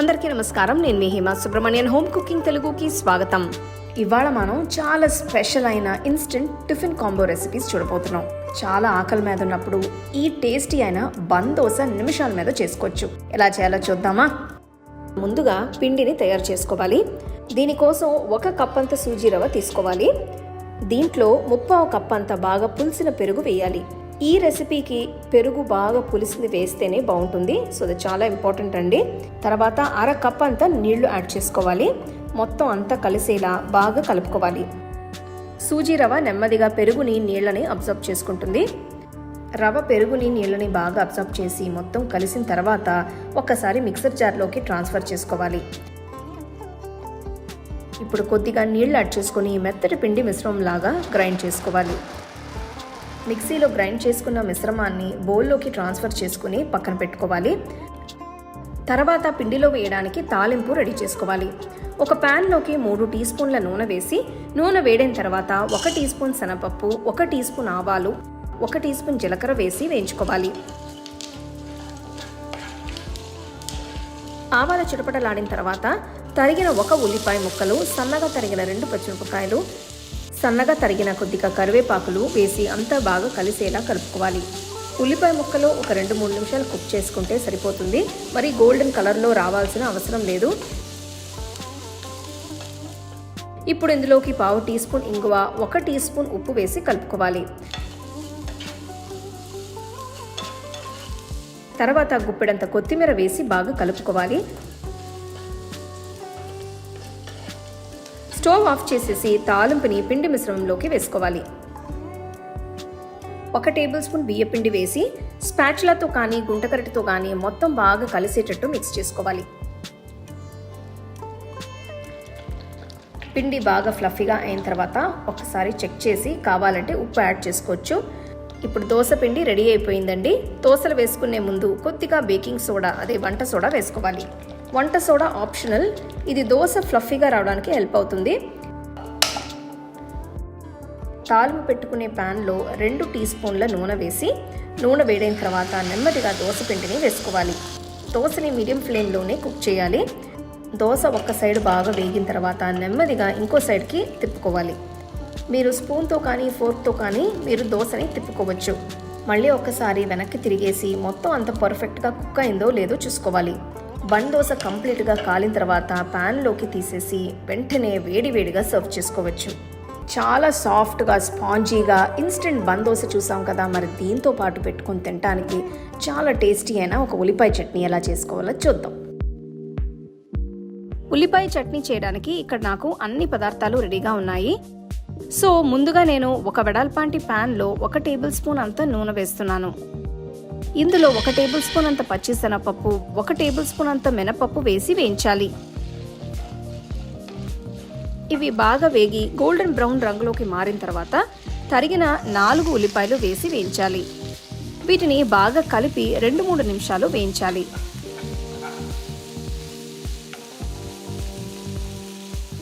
అందరికీ నమస్కారం. నేను మీ హేమ సుబ్రహ్మణ్యన్. హోమ్ కుకింగ్ తెలుగుకి స్వాగతం. ఇవాళ మనం చాలా స్పెషల్ అయిన ఇన్స్టెంట్ టిఫిన్ కాంబో రెసిపీస్ చూడబోతున్నాం. చాలా ఆకలి మీద ఉన్నప్పుడు ఈ టేస్టీ అయిన బన్ దోశ నిమిషాల మీద చేసుకోవచ్చు. ఎలా చేయాలో చూద్దామా? ముందుగా పిండిని తయారు చేసుకోవాలి. దీనికోసం ఒక కప్ అంత సూజీ రవ్వ తీసుకోవాలి. దీంట్లో ముప్పావు కప్ అంత బాగా పులిసిన పెరుగు వేయాలి. ఈ రెసిపీకి పెరుగు బాగా పులిసింది వేస్తేనే బాగుంటుంది. సో అది చాలా ఇంపార్టెంట్ అండి. తర్వాత అర కప్ అంతా నీళ్ళు యాడ్ చేసుకోవాలి. మొత్తం అంతా కలిసేలా బాగా కలుపుకోవాలి. సూజీ రవ నెమ్మదిగా పెరుగుని నీళ్ళని అబ్జర్వ్ చేసుకుంటుంది. రవ పెరుగుని నీళ్ళని బాగా అబ్జర్వ్ చేసి మొత్తం కలిసిన తర్వాత ఒక్కసారి మిక్సర్ జార్లోకి ట్రాన్స్ఫర్ చేసుకోవాలి. ఇప్పుడు కొద్దిగా నీళ్ళు యాడ్ చేసుకొని మెత్తటి పిండి మిశ్రమం లాగా గ్రైండ్ చేసుకోవాలి. మిక్సీలో గ్రైండ్ చేసుకున్న మిశ్రమాన్ని బౌల్లోకి ట్రాన్స్ఫర్ చేసుకుని పక్కన పెట్టుకోవాలి. తర్వాత పిండిలో వేయడానికి తాలింపు రెడీ చేసుకోవాలి. ఒక ప్యాన్లోకి మూడు టీ స్పూన్ల నూనె వేసి నూనె వేడిన తర్వాత ఒక టీ స్పూన్ శనగపప్పు ఒక టీ స్పూన్ ఆవాలు ఒక టీ స్పూన్ జీలకర్ర వేసి వేయించుకోవాలి. ఆవాల చిటపటలాడిన తర్వాత తరిగిన ఒక ఉల్లిపాయ ముక్కలు సన్నగా తరిగిన రెండు పచ్చిమిరపకాయలు సన్నగా తరిగిన కొద్దిగా కరివేపాకులు వేసి అంతా బాగా కలిసేలా కలుపుకోవాలి. ఉల్లిపాయ ముక్కలు ఒక రెండు మూడు నిమిషాలు కుక్ చేసుకుంటే సరిపోతుంది. మరి గోల్డెన్ కలర్లో రావాల్సిన అవసరం లేదు. ఇప్పుడు ఇందులోకి పావు టీ స్పూన్ ఇంగువ ఒక టీ స్పూన్ ఉప్పు వేసి కలుపుకోవాలి. తర్వాత గుప్పెడంత కొత్తిమీర వేసి బాగా కలుపుకోవాలి. స్టవ్ ఆఫ్ చేసేసి తాలింపుని పిండి మిశ్రమంలోకి వేసుకోవాలి. ఒక టేబుల్ స్పూన్ బియ్యపిండి వేసి స్పాచులాతో కానీ గుంటకరటితో కానీ మొత్తం బాగా కలిసేటట్టు మిక్స్ చేసుకోవాలి. పిండి బాగా ఫ్లఫీగా అయిన తర్వాత ఒకసారి చెక్ చేసి కావాలంటే ఉప్పు యాడ్ చేసుకోవచ్చు. ఇప్పుడు దోశ పిండి రెడీ అయిపోయిందండి. దోశలు వేసుకునే ముందు కొద్దిగా బేకింగ్ సోడా అదే వంట సోడా వేసుకోవాలి. వంట సోడా ఆప్షనల్. ఇది దోశ ఫ్లఫీగా రావడానికి హెల్ప్ అవుతుంది. తాలింపు పెట్టుకునే ప్యాన్లో రెండు టీ స్పూన్ల నూనె వేసి నూనె వేడైన తర్వాత నెమ్మదిగా దోశ పిండిని వేసుకోవాలి. దోశని మీడియం ఫ్లేమ్లోనే కుక్ చేయాలి. దోశ ఒక్క సైడ్ బాగా వేగిన తర్వాత నెమ్మదిగా ఇంకో సైడ్కి తిప్పుకోవాలి. మీరు స్పూన్తో కానీ ఫోర్క్తో కానీ మీరు దోశని తిప్పుకోవచ్చు. మళ్ళీ ఒకసారి వెనక్కి తిరిగేసి మొత్తం అంత పర్ఫెక్ట్గా కుక్ అయిందో లేదో చూసుకోవాలి. వన్ దోశ కంప్లీట్గా కాలిన తర్వాత ప్యాన్లోకి తీసేసి వెంటనే వేడివేడిగా సర్వ్ చేసుకోవచ్చు. చాలా సాఫ్ట్గా స్పాంజీగా ఇన్స్టెంట్ బన్ దోశ చూసాం కదా మరి దీంతో పాటు పెట్టుకొని తినడానికి చాలా టేస్టీ అయిన ఒక ఉల్లిపాయ చట్నీ ఎలా చేసుకోవాలో చూద్దాం. ఉల్లిపాయ చట్నీ చేయడానికి ఇక్కడ నాకు అన్ని పదార్థాలు రెడీగా ఉన్నాయి. సో ముందుగా నేను ఒక వెడల్పాంటి ప్యాన్లో ఒక టేబుల్ స్పూన్ అంత నూనె వేస్తున్నాను. ఇందులో ఒక టేబుల్ స్పూన్ అంత పచ్చిశనగపప్పు ఒక టేబుల్ స్పూన్ అంత మినపప్పు వేసి వేయించాలి. ఇవి బాగా వేగి గోల్డెన్ బ్రౌన్ రంగులోకి మారిన తర్వాత తరిగిన నాలుగు ఉల్లిపాయలు వేసి వేయించాలి. వీటిని బాగా కలిపి రెండు మూడు నిమిషాలు వేయించాలి.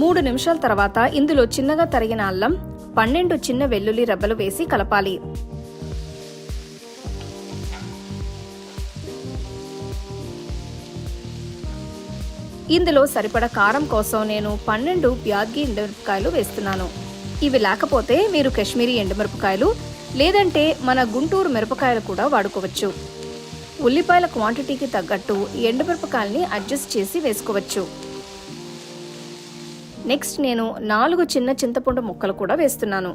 మూడు నిమిషాల తర్వాత ఇందులో చిన్నగా తరిగిన అల్లం పన్నెండు చిన్న వెల్లుల్లి రెబ్బలు వేసి కలపాలి. ఇందులో సరిపడ కారం కోసం నేను పన్నెండు బ్యాగి ఎండుమిరపకాయలు వేస్తున్నాను. ఇవి లేకపోతే మీరు కాశ్మీరీ ఎండుమిరపకాయలు లేదంటే మన గుంటూరు మిరపకాయలు కూడా వాడుకోవచ్చు. ఉల్లిపాయల క్వాంటిటీకి తగ్గట్టు ఎండుమిరపకాయల్ని అడ్జస్ట్ చేసి వేసుకోవచ్చు. నెక్స్ట్ నేను నాలుగు చిన్న చింతపండు ముక్కలు కూడా వేస్తున్నాను.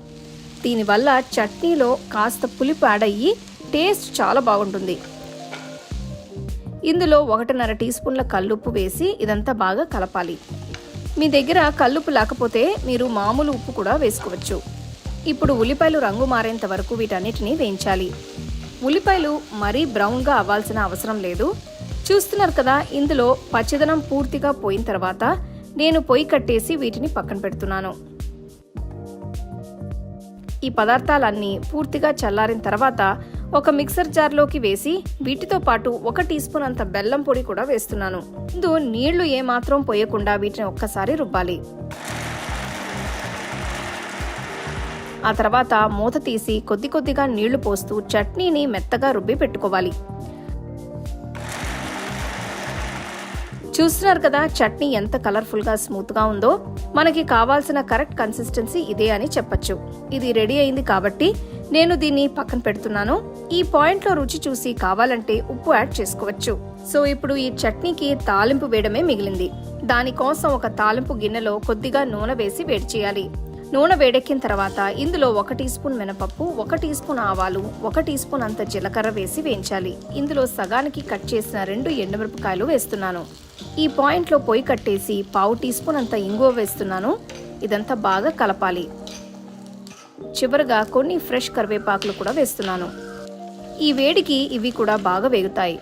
దీనివల్ల చట్నీలో కాస్త పులుపు యాడ్ అయ్యి టేస్ట్ చాలా బాగుంటుంది. ఇందులో ఒకటిన్నర టీ స్పూన్ల కల్లుప్పు వేసి ఇదంతా బాగా కలపాలి. మీ దగ్గర కల్లుప్పు లేకపోతే మీరు మామూలు ఉప్పు కూడా వేసుకోవచ్చు. ఇప్పుడు ఉల్లిపాయలు రంగు మారేంత వరకు వీటన్నిటిని వేయించాలి. ఉల్లిపాయలు మరీ బ్రౌన్గా అవ్వాల్సిన అవసరం లేదు. చూస్తున్నారు కదా ఇందులో పచ్చదనం పూర్తిగా పోయిన తర్వాత నేను పొయ్యి కట్టేసి వీటిని పక్కన పెడుతున్నాను. ఈ పదార్థాలన్నీ పూర్తిగా చల్లారిన తర్వాత ఒక మిక్సర్ జార్లోకి వేసి వీటితో పాటు ఒక టీ స్పూన్ అంత బెల్లం పొడి కూడా వేస్తున్నాను. ముందు నీళ్ళు ఏమాత్రం పోయకుండా వీటిని ఒక్కసారి రుబ్బాలి. ఆ తర్వాత మూత తీసి కొద్ది కొద్దిగా నీళ్ళు పోస్తూ చట్నీని మెత్తగా రుబ్బి పెట్టుకోవాలి. చూస్తున్నారు కదా చట్నీ ఎంత కలర్ఫుల్గా స్మూత్గా ఉందో? మనకి కావాల్సిన కరెక్ట్ కన్సిస్టెన్సీ ఇదే అని చెప్పొచ్చు. ఇది రెడీ అయింది కాబట్టి నేను దీన్ని పక్కన పెడుతున్నాను. ఈ పాయింట్లో రుచి చూసి కావాలంటే ఉప్పు యాడ్ చేసుకోవచ్చు. సో ఇప్పుడు ఈ చట్నీకి తాలింపు వేయడమే మిగిలింది. దానికోసం ఒక తాలింపు గిన్నెలో కొద్దిగా నూనె వేసి వేడి చేయాలి. నూనె వేడెక్కిన తర్వాత ఇందులో ఒక టీ స్పూన్ మినపప్పు ఒక టీ స్పూన్ ఆవాలు ఒక టీ స్పూన్ అంత జీలకర్ర వేసి వేయించాలి. ఇందులో సగానికి కట్ చేసిన రెండు ఎండుమిరపకాయలు వేస్తున్నాను. ఈ పాయింట్లో పొయ్యి కట్టేసి పావు టీ స్పూన్ అంత ఇంగువ వేస్తున్నాను. ఇదంతా బాగా కలపాలి. చివరగా కొన్ని ఫ్రెష్ కరివేపాకులు కూడా వేస్తున్నాను. ఈ వేడికి ఇవి కూడా బాగా వేగుతాయి.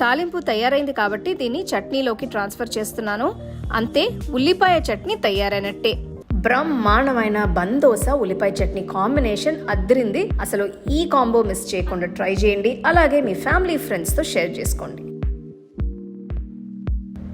తాలింపు తయారైంది కాబట్టి దీన్ని చట్నీలోకి ట్రాన్స్ఫర్ చేస్తున్నాను. అంతే ఉల్లిపాయ చట్నీ తయారైనట్టే. బ్రహ్మాండమైన బందోస ఉల్లిపాయ చట్నీ కాంబినేషన్ అద్దరింది. అసలు ఈ కాంబో మిస్ చేయకుండా ట్రై చేయండి. అలాగే మీ ఫ్యామిలీ ఫ్రెండ్స్తో షేర్ చేసుకోండి.